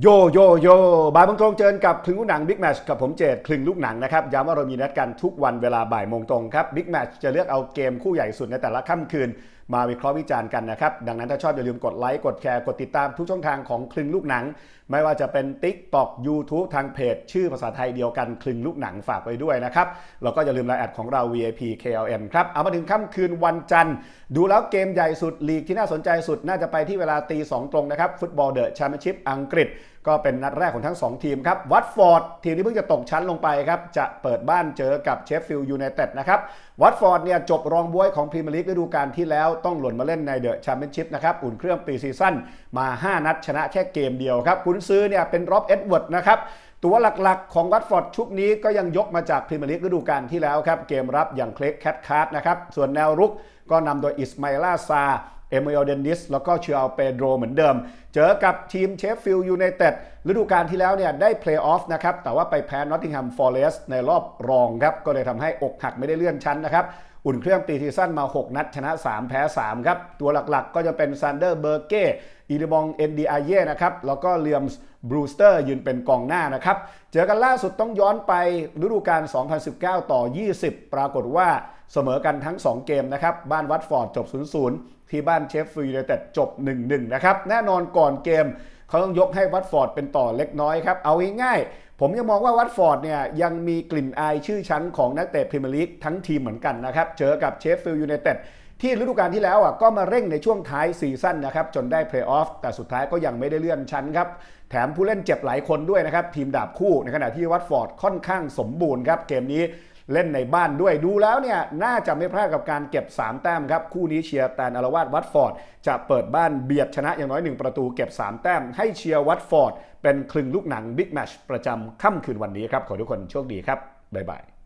โยโยโยบ่ายโมงตรงเจอกับคลึงลูกหนังบิ๊กแมชกับผมเจดคลึงลูกหนังนะครับย้ำว่าเรามีนัดกันทุกวันเวลาบ่ายโมงตรงครับบิ๊กแมชจะเลือกเอาเกมคู่ใหญ่สุดในแต่ละค่ำคืนมาวิเคราะห์วิจารณ์กันนะครับ ดังนั้นถ้าชอบอย่าลืมกดไลค์กดแชร์กดติดตามทุกช่องทางของคลึงลูกหนัง ไม่ว่าจะเป็น Tik t o k YouTube ทางเพจ ชื่อภาษาไทยเดียวกันคลึงลูกหนังฝากไว้ด้วยนะครับแล้วก็อย่าลืมไลน์แอดของเรา VIP KLM ครับเอามาถึงค่ำคืนวันจันทร์ ดูแล้วเกมใหญ่สุดลีกที่น่าสนใจสุดน่าจะไปที่เวลาตีสองตรงนะครับฟุตบอลเดอะแชมเปี้ยนชิพอังกฤษก็เป็นนัดแรกของทั้ง 2 ทีมครับวัตฟอร์ดทีมที่เพิ่งจะตกชั้นลงไปครับ จะเปิดบ้านเจอกับเชฟฟิลด์ยูไนเต็ดนะครับวัตฟอร์ดเนี่ยจบรองบวยของพรีเมียร์ลีกฤดูกาลที่แล้วต้องหล่นมาเล่นในเดอะแชมเปี้ยนชิพนะครับอุ่นเครื่องปีซีซั่นมา 5 นัดชนะแค่เกมเดียวครับคุณซื้อเนี่ยเป็นร็อบเอ็ดเวิร์ดนะครับตัวหลักๆ ของวัตฟอร์ดชุดนี้ก็ยังยกมาจากพรีเมียร์ลีกฤดูกาลที่แล้วครับ เกมรับอย่างเคลกแคทคาร์ดนะครับ ส่วนแนวรุกก็นำโดยอิสมาลาซา เอเมโอเดนิสแล้วก็เชียร์เปโดรเหมือนเดิม เจอกับทีมเชฟฟิลด์ยูไนเต็ดฤดูกาลที่แล้วเนี่ยได้เพลย์ออฟนะครับ แต่ว่าไปแพ้นอตติงแฮมฟอร์เรสต์ในรอบรองครับ ก็เลยทำให้อกหักไม่ได้เลื่อนชั้นนะครับ อุ่นเครื่องปีซีซั่นมา 6 นัด ชนะ 3 แพ้ 3 ครับ ตัวหลักๆ ก็จะเป็นซันเดอร์เบอร์เก้อีลิบองเอ็นดีอาเย่นะครับ แล้วก็เลียมส์บรูสเตอร์ยืนเป็นกองหน้านะครับ เจอกันล่าสุดต้องย้อนไปฤดูกาล2019 ต่อ 20 ปรากฏว่า เสมอกันทั้ง 2 เกมนะครับ บ้านวัตฟอร์ดจบ 0-0 ที่บ้านเชฟฟิลด์ยูไนเต็ดจบ 1-1 นะครับ แน่นอนก่อนเกมเขาต้องยกให้วัตฟอร์ดเป็นต่อเล็กน้อยครับ เอาง่ายๆ ผมยังมองว่าวัตฟอร์ดเนี่ยยังมีกลิ่นอายชื่อชั้นของนักเตะพรีเมียร์ลีกทั้งทีมเหมือนกันนะครับ เจอกับเชฟฟิลด์ยูไนเต็ดที่ฤดูกาลที่แล้วอะก็มาเร่งในช่วงท้ายซีซั่นนะครับจนได้เพลย์ออฟแต่สุดท้ายก็ยังไม่ได้เลื่อนชั้นครับ แถมผู้เล่นเจ็บหลายคนด้วยนะครับ ทีมดาบคู่ในขณะที่วัตฟอร์ดค่อนข้างสมบูรณ์ครับ เกมนี้ เล่นในบ้านด้วยดูแล้วเนี่ยน่าจะไม่พลาดกับการเก็บ 3 แต้มครับ คู่นี้เชียร์แตนอารวาสวัตฟอร์ด จะเปิดบ้านเบียดชนะอย่างน้อย 1 ประตูเก็บ 3 แต้มให้เชียร์วัตฟอร์ด เป็นคลึงลูกหนังบิ๊กแมชประจำค่ำคืนวันนี้ครับ ขอทุกคนโชคดีครับ บ๊ายบาย